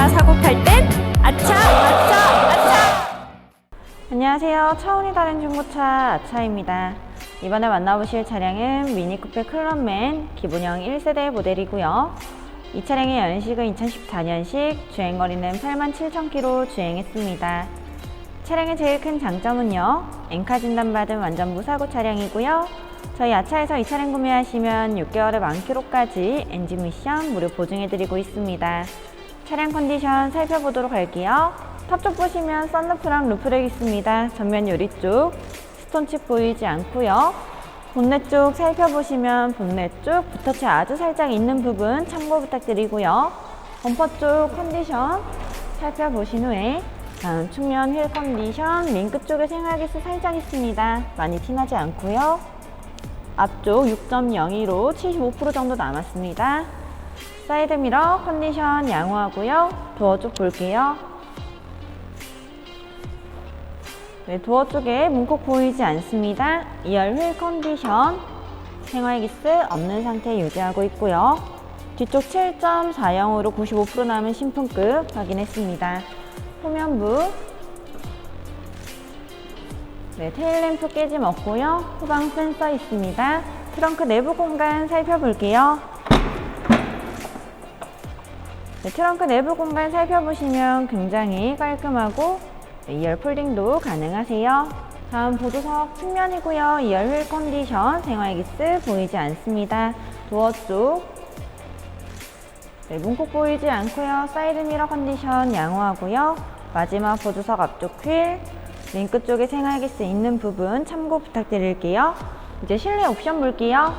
차 사고 팔 땐 아차 아차 아차. 안녕하세요. 차원이 다른 중고차 아차입니다. 이번에 만나보실 차량은 미니쿠페 클럽맨 기본형 1세대 모델이고요. 이 차량의 연식은 2014년식 주행거리는 87,000km 주행했습니다. 차량의 제일 큰 장점은요 엔카 진단받은 완전 무사고 차량이고요. 저희 아차에서 이 차량 구매하시면 6개월에 만 킬로까지 엔진 미션 무료 보증해드리고 있습니다. 차량 컨디션 살펴보도록 할게요. 탑쪽 보시면 썬루프랑 루프렉 있습니다. 전면 유리 쪽 스톤칩 보이지 않고요. 본넷 쪽 살펴보시면 본넷 쪽 붓터치 아주 살짝 있는 부분 참고 부탁드리고요. 범퍼 쪽 컨디션 살펴보신 후에 다음 측면 휠 컨디션 링크 쪽에 생활기스 살짝 있습니다. 많이 티나지 않고요. 앞쪽 6.02로 75% 정도 남았습니다. 사이드 미러 컨디션 양호하고요. 도어 쪽 볼게요. 네, 도어 쪽에 문콕 보이지 않습니다. 2열 휠 컨디션 생활기스 없는 상태 유지하고 있고요. 뒤쪽 7.40으로 95% 남은 신품급 확인했습니다. 후면부 네, 테일램프 깨짐 없고요. 후방 센서 있습니다. 트렁크 내부 공간 살펴볼게요. 네, 트렁크 내부 공간 살펴보시면 굉장히 깔끔하고 네, 2열 폴딩도 가능하세요. 다음 보조석 측면이고요. 2열 휠 컨디션 생활기스 보이지 않습니다. 도어 쪽 네, 문콕 보이지 않고요. 사이드 미러 컨디션 양호하고요. 마지막 보조석 앞쪽 휠 링크 쪽에 생활기스 있는 부분 참고 부탁드릴게요. 이제 실내 옵션 볼게요.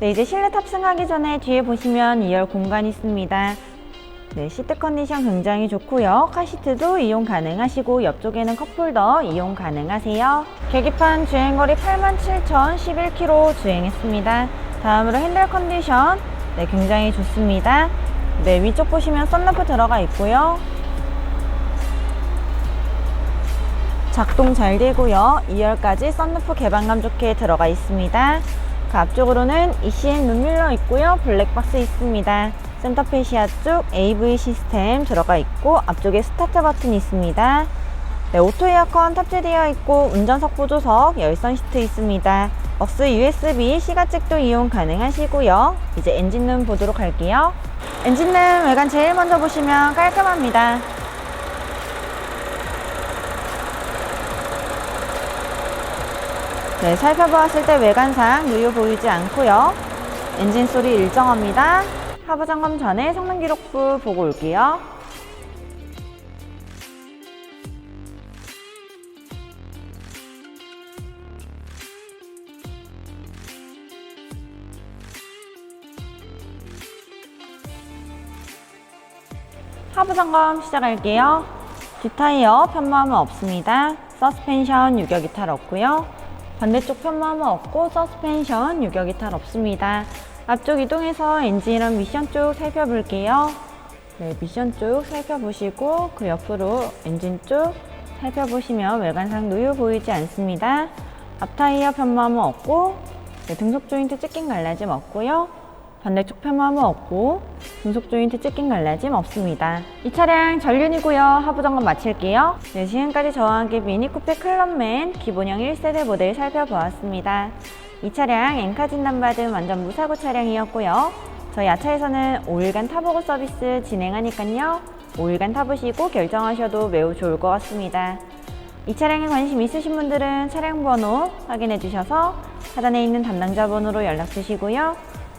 네, 이제 실내 탑승하기 전에 뒤에 보시면 2열 공간 있습니다. 네, 시트 컨디션 굉장히 좋고요. 카시트도 이용 가능하시고 옆쪽에는 컵홀더 이용 가능하세요. 계기판 주행거리 87,011km 주행했습니다. 다음으로 핸들 컨디션 네, 굉장히 좋습니다. 네, 위쪽 보시면 썬루프 들어가 있고요. 작동 잘 되고요. 2열까지 썬루프 개방감 좋게 들어가 있습니다. 그 앞쪽으로는 ECN 룸밀러 있고요. 블랙박스 있습니다. 센터페시아 쪽 AV 시스템 들어가 있고 앞쪽에 스타트 버튼이 있습니다. 네, 오토 에어컨 탑재되어 있고 운전석 보조석 열선 시트 있습니다. 억스 USB 시가잭도 이용 가능하시고요. 이제 엔진룸 보도록 할게요. 엔진룸 외관 제일 먼저 보시면 깔끔합니다. 네, 살펴보았을 때 외관상 누유 보이지 않고요. 엔진 소리 일정합니다. 하부 점검 전에 성능 기록부 보고 올게요. 하부 점검 시작할게요. 뒷타이어 편마음은 없습니다. 서스펜션 유격 이 탈 없고요. 반대쪽 편마음은 없고 서스펜션 유격 이 탈 없습니다. 앞쪽 이동해서 엔진이랑 미션 쪽 살펴볼게요. 네, 미션 쪽 살펴보시고 그 옆으로 엔진 쪽 살펴보시면 외관상 누유 보이지 않습니다. 앞타이어 편마음은 없고 네, 등속 조인트 찢긴 갈라짐 없고요. 반대쪽 편마음은 없고 등속 조인트 찢긴 갈라짐 없습니다. 이 차량 전륜이고요. 하부 점검 마칠게요. 네, 지금까지 저와 함께 미니쿠페 클럽맨 기본형 1세대 모델 살펴보았습니다. 이 차량 엔카 진단받은 완전 무사고 차량이었고요. 저희 아차에서는 5일간 타보고 서비스 진행하니까요. 5일간 타보시고 결정하셔도 매우 좋을 것 같습니다. 이 차량에 관심 있으신 분들은 차량 번호 확인해 주셔서 하단에 있는 담당자 번호로 연락 주시고요.